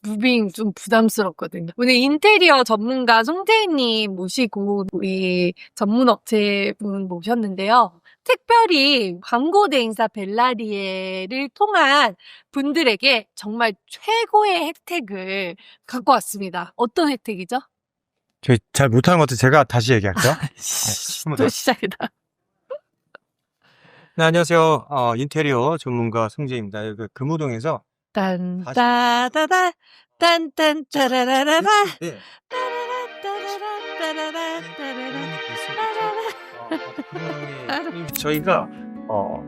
무빙 좀 부담스럽거든요. 오늘 인테리어 전문가 송재희님 모시고 우리 전문 업체 분 모셨는데요. 특별히 광고 대행사 벨라리에를 통한 분들에게 정말 최고의 혜택을 갖고 왔습니다. 어떤 혜택이죠? 저희 잘 못하는 것도 제가 다시 얘기할게요. 또 더. 시작이다. 네, 안녕하세요. 어, 인테리어 전문가 송재입니다. 금호동에서 딴, 따다다, 딴, 딴, 따라라라라, 네. 따라라라라라라, 따라라. 저희가 어,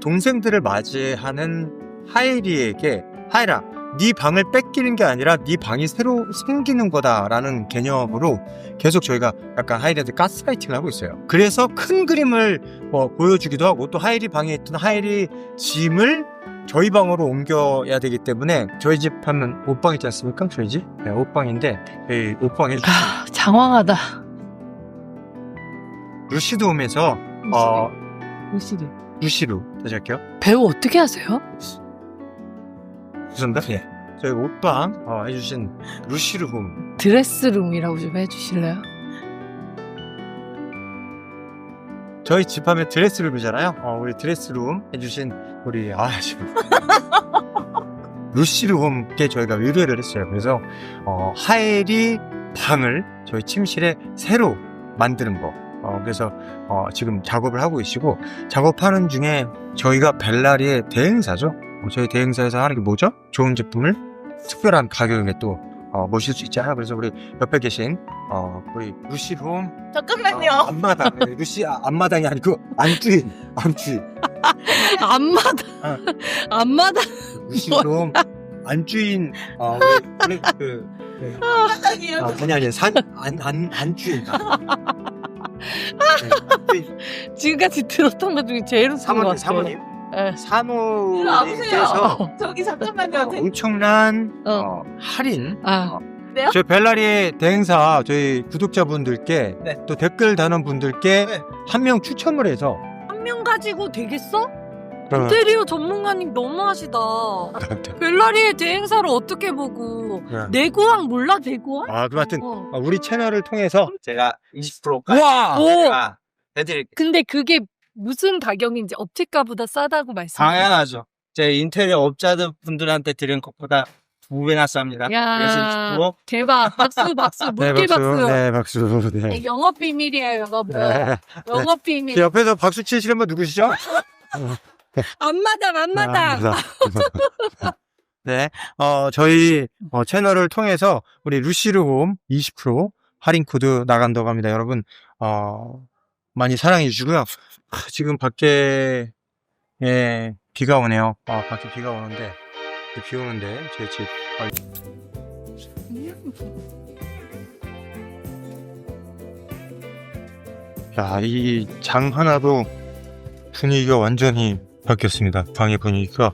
동생들을 맞이하는 하이리에게 하이라 네 방을 뺏기는 게 아니라 네 방이 새로 생기는 거다라는 개념으로 계속 저희가 약간 하이리한테 가스라이팅을 하고 있어요. 그래서 큰 그림을 뭐 보여주기도 하고 또 하이리 방에 있던 하이리 짐을 저희 방으로 옮겨야 되기 때문에 저희 집 하면 옷방 있지 않습니까? 저희 집? 네, 옷방인데 이 옷방에 아, 장황하다. 루시드홈에서 어, 무시리. 루시루 다시 할게요. 배우 어떻게 하세요? 죄송합니다. 예. 저희 옷방 어, 해주신 루시르홈 드레스룸이라고 좀 해주실래요? 저희 집 하면 드레스룸이잖아요. 어, 우리 드레스룸 해주신 우리 아 지금 루시르홈께 저희가 의뢰를 했어요. 그래서 어, 하엘이 방을 저희 침실에 새로 만드는 거. 어, 그래서 어, 지금 작업을 하고 계시고 작업하는 중에 저희가 벨라리의 대행사죠. 어, 저희 대행사에서 하는 게 뭐죠? 좋은 제품을 특별한 가격에 또 어, 모실 수 있잖아요. 그래서 우리 옆에 계신 어, 우리 루시홈 잠깐만요. 어, 앞마당 네, 루시 아, 앞마당이 아니고 안주인 안주인 앞마당. 아. 앞마당. 루시롬 안주인 어 우리, 우리 그 네. 아, 아니 아니 산안 안주인 네, 안주인. 지금까지 들었던 것 중에 제일 웃긴 것 사모님 같아요. 사모님 예. 사모님께서 저기 잠깐만요. 어, 엄청난 어. 어, 할인 아, 저희 벨라리의 대행사 저희 구독자분들께 네. 또 댓글 다는 분들께 네. 한 명 추첨을 해서 한 명 가지고 되겠어? 어, 인테리어 전문가님 너무하시다. 벨라리의 대행사를 어떻게 보고 네. 내구왕 몰라 내구왕? 아 그럼 하여튼 어. 어, 우리 채널을 통해서 제가 20%까지 와 오! 제가 해드릴게요. 근데 그게 무슨 가격인지 업체가보다 싸다고 말씀. 당연하죠. 제 인테리어 업자들 분들한테 드린 것보다 두 배나 쌉니다. 야. 그래서 20% 대박. 박수 박수 물길 박수. 네 박수 네. 네, 영업 비밀이에요, 여러분. 네. 영업 비밀. 옆에서 박수 치시는 분 누구시죠? 앞마당, 앞마당. 아, 네, 어, 저희 어, 채널을 통해서 우리 루시르홈 20% 할인 코드 나간다고 합니다. 여러분, 어, 많이 사랑해 주시고요. 아, 지금 밖에, 예, 비가 오네요. 아, 밖에 비가 오는데, 비 오는데, 제 집. 아, 야, 이 장 하나도 분위기가 완전히 바뀌었습니다. 방의 분위기가.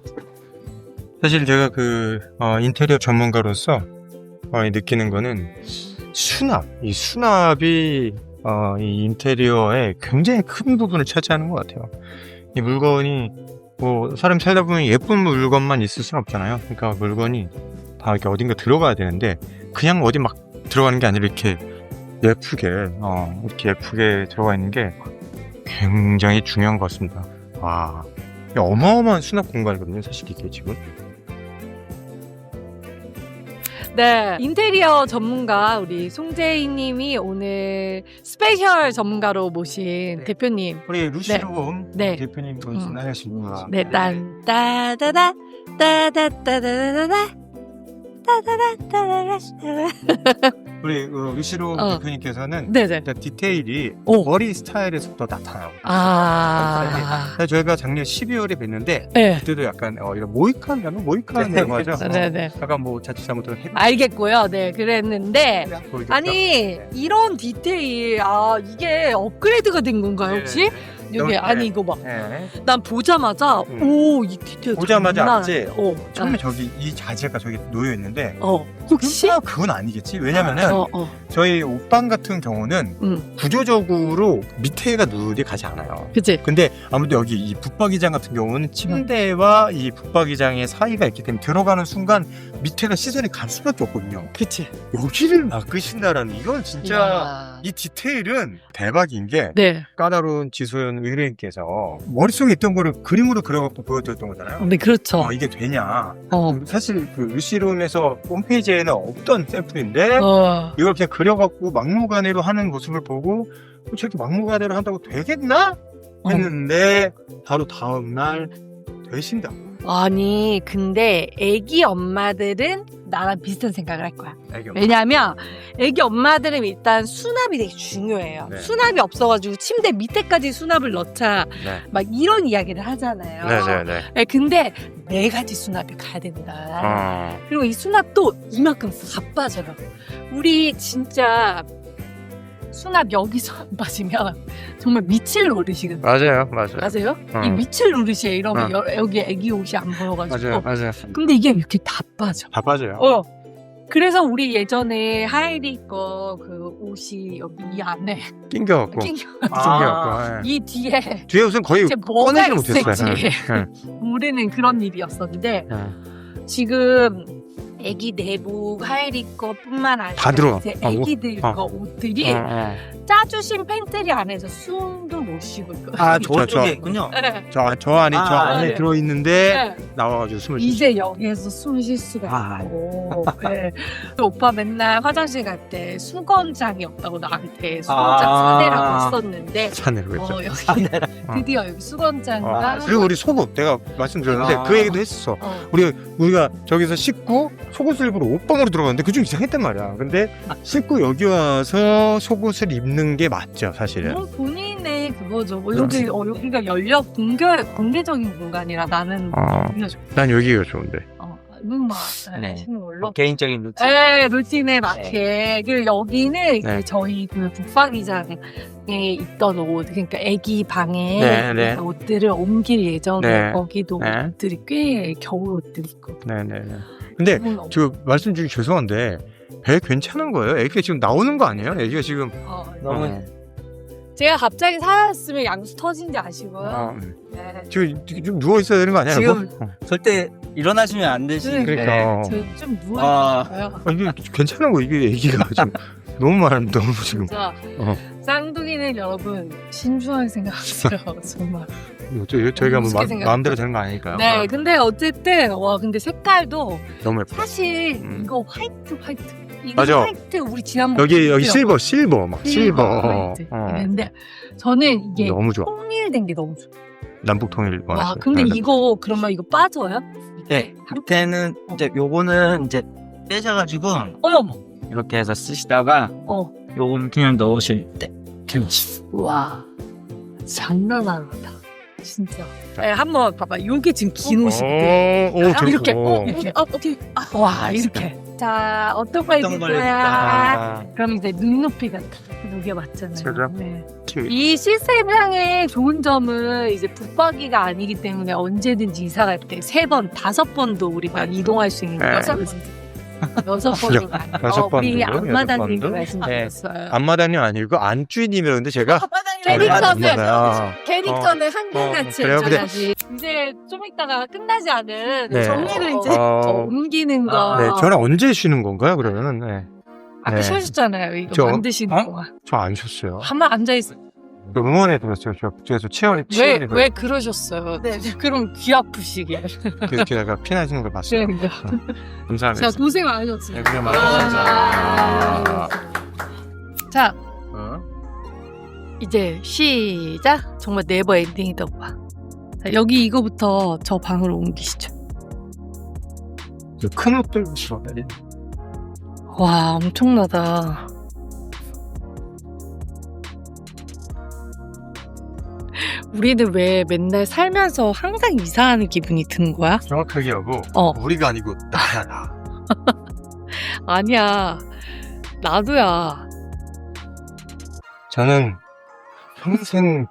사실 제가 그 어, 인테리어 전문가로서 어, 이 느끼는 거는 수납, 이 수납이 어, 이 인테리어의 굉장히 큰 부분을 차지하는 것 같아요. 이 물건이 뭐 사람 살다 보면 예쁜 물건만 있을 수는 없잖아요. 그러니까 물건이 다 이렇게 어딘가 들어가야 되는데 그냥 어디 막 들어가는 게 아니라 이렇게 예쁘게 어, 이렇게 예쁘게 들어가 있는 게 굉장히 중요한 것 같습니다. 와, 어마어마한 수납 공간이거든요. 사실 이게 지금. 네. 인테리어 전문가 우리 송재희 님이 오늘 스페셜 전문가로 모신 네. 대표님. 우리 루시롬 네. 대표님 분 음. 안녕하십니까. 네, 딴, 따다다, 따다따다다다. 우리 어, 루시롬 어. 대표님께서는. 일단 디테일이 오. 머리 스타일에서부터 나타나요. 아. 사실 저희가 작년 12월에 뵀는데 네. 그때도 약간 어, 이런 모이칸이라고 모이칸이라고 하죠. 어, 네네. 약간 뭐 자칫 잘못하면 해. 알겠고요. 네, 그랬는데. 아니, 이런 디테일, 아, 이게 업그레이드가 된 건가요, 혹시? 네. 여기 아니 네. 이거 봐. 예. 난 보자마자 음. 오이 디테일 보자마자 장난? 아니야. 어. 처음에 저기 이 자재가 저기 놓여 있는데 어. 혹시? 설마 그건 아니겠지? 왜냐면은 어 어. 저희 옷방 같은 경우는 응. 구조적으로 밑에가 누들이 가지 않아요. 그치? 근데 아무튼 여기 이 붙박이장 같은 경우는 침대와 이 붙박이장의 사이가 있기 때문에 들어가는 순간 밑에가 시선이 갈 수밖에 없거든요. 그치? 여기를 낚으신다라는 이건 진짜 이야. 이 디테일은 대박인 게 네. 까다로운 지소연 의뢰인께서 머릿속에 있던 거를 그림으로 그려갖고 보여줬던 거잖아요. 네 그렇죠. 어, 이게 되냐. 어. 사실 그 루시론에서 홈페이지에는 없던 샘플인데 어. 이걸 그냥 그려갖고 막무가내로 하는 모습을 보고 어, 저렇게 막무가내로 한다고 되겠나? 어. 했는데 바로 다음날 되신다. 아니 근데 애기 엄마들은 나랑 비슷한 생각을 할 거야. 애교. 왜냐하면 애기 엄마들은 일단 수납이 되게 중요해요. 네. 수납이 없어가지고 침대 밑에까지 수납을 넣자 네. 막 이런 이야기를 하잖아요. 네. 네, 근데 네 가지 수납이 가야 된다. 어. 그리고 이 수납도 이만큼 다 빠져요. 우리 진짜 수납 여기서 안 빠지면 정말 미칠 노릇이거든요. 맞아요, 맞아요. 맞아요? 어. 이 미칠 노릇이에요. 이러면 어. 여, 여기 애기 옷이 안 보여가지고. 맞아요. 근데 이게 이렇게 다 빠져. 다 빠져요. 어. 그래서 우리 예전에 하이리 거그 옷이 여기 이 안에 낑겨갖고. 낑겨. 낑겨갖고. 예. 이 뒤에 뒤에 옷은 거의 이제 뭐가 꺼내지 못했어요. 있을지 예. 모르는 그런 일이 있었는데 예. 지금 애기 내부 하이리 거뿐만 아니라 다 들어가. 이제 아, 옷. 애기들 어. 거 옷들이 어, 어. 짜주신 팬트리 안에서 숨도 못 쉬고 있고. 아 저- 저쪽에 저- 있군요. 네. 저, 저 안에, 저 아, 안에 네. 들어있는데 네. 나와가지고 숨을 쉬 이제 여기에서 숨 쉴 수가 아. 있고. 네. 또 오빠 맨날 화장실 갈 때 수건장이 없다고 나한테 수건장 아. 사내라고 했었는데 했죠. 어, 여기 드디어 여기 수건장과 어. 그리고 우리 속옷 내가 말씀드렸는데 아. 그 얘기도 했었어. 어, 우리 우리가 저기서 씻고 속옷을 입으러 옷방으로 들어갔는데 그중 이상했단 말이야. 근데 씻고 여기 와서 속옷을 입는 게 맞죠, 사실은. 뭐 본인의 그거죠. 뭐 여기 어, 여기가 열려 공개 공개적인 공간이라 나는 어. 공개적. 난 여기가 좋은데. 어. 네. 네. 뭐 물론. 개인적인 루틴. 네, 루틴에 맞게. 그리고 여기는 네. 그 저희 그 북방이장에 있던 옷, 그러니까 아기 방에 네, 네. 옷들을 옮길 예정에 네. 거기도 네. 옷들이 꽤 겨울 옷들이 있고. 네네네. 근데 저 말씀 중에 죄송한데 배 괜찮은 거예요? 애기가 지금 나오는 거 아니에요? 애기가 지금 어, 너무 어, 제가 갑자기 살았으면 양수 터진지 아시고요. 어, 음. 네. 지금 좀 누워 있어야 되는 거 아니야? 지금- 이거? 어. 절대 일어나시면 안 되시는데. 그러니까. 저 좀 누워 아. 있어요. 아, 이게 괜찮은 거 이게 애기가 지금 너무 많은 너무 지금 진짜 어. 쌍둥이는 여러분 신중하게 생각하세요. 정말. 저, 저희가 뭐 마, 생각- 마음대로 되는 거 아니니까요. 네, 근데 어쨌든 와 근데 색깔도 너무 예뻐. 사실 음. 이거 화이트 화이트 이거 맞아. 화이트 우리 지난번 여기 여기 봤어요. 실버 실버 막 실버. 화이트 어. 근데 저는 이게 너무 좋아. 통일된 게 너무 좋아. 남북 통일 와 원했어요. 근데 네. 이거 그러면 이거 빠져요? 네. 밑에는 이제 요거는 이제 빼셔가지고 어머 이렇게 해서 쓰시다가 어. 요거는 그냥 넣으실 때. 와 장난 아니다 진짜. 네, 한번 봐봐. 요게 지금 긴 옷인데. 오, 오, 아, 저- 이렇게 오. 어, 이렇게 어, 어떻게 아, 와 이렇게. 자 어떤 거 어떤 입을 걸 거야? 아, 그럼 이제 눈높이가 딱 이게 맞잖아요. 그죠? 네. 이 시스템상의 좋은 점은 이제 붙박이가 아니기 때문에 언제든지 이사 갈 때 세 번, 다섯 번도 우리 막 이동할 수 있는 네. 번. 여섯 번도 여섯 어, 우리 번도, 여섯 안마다님 번도? 말씀드렸어요. 안마다님 아니고 안주인이라는데 제가 캐릭터는 안마다. 캐릭터는 한결같이 어, 그래요? 근데- 해줘야지. 이제 좀 이따가 끝나지 않은 네. 정리를 이제 어. 어, 옮기는 거. 아, 네, 저는 언제 쉬는 건가요? 그러면은 네. 아까 네. 쉬셨잖아요. 이거 저- 만드시는 어? 동안. 저안 쉬었어요. 한번 앉아 있어. 저 응원해 드렸어요. 저 뒤에서 치열 왜, 치열이 왜 그러셨어요? 그럼 귀 아프시게. 이렇게 내가 피나시는 걸 봤어요. 그러니까. 감사합니다. 자, 고생 많으셨어요. 네, 그냥 많으셨습니다. 자, 어? 이제 시작. 정말 네버 엔딩이다, 오빠. 자, 여기 이거부터 저 방으로 옮기시죠. 저큰 옷들 싫어. 와, 엄청나다. 우리는 왜 맨날 살면서 항상 이사하는 기분이 드는 거야? 정확하게 하고 어. 우리가 아니고 나야 나. 아니야. 나도야. 저는 평생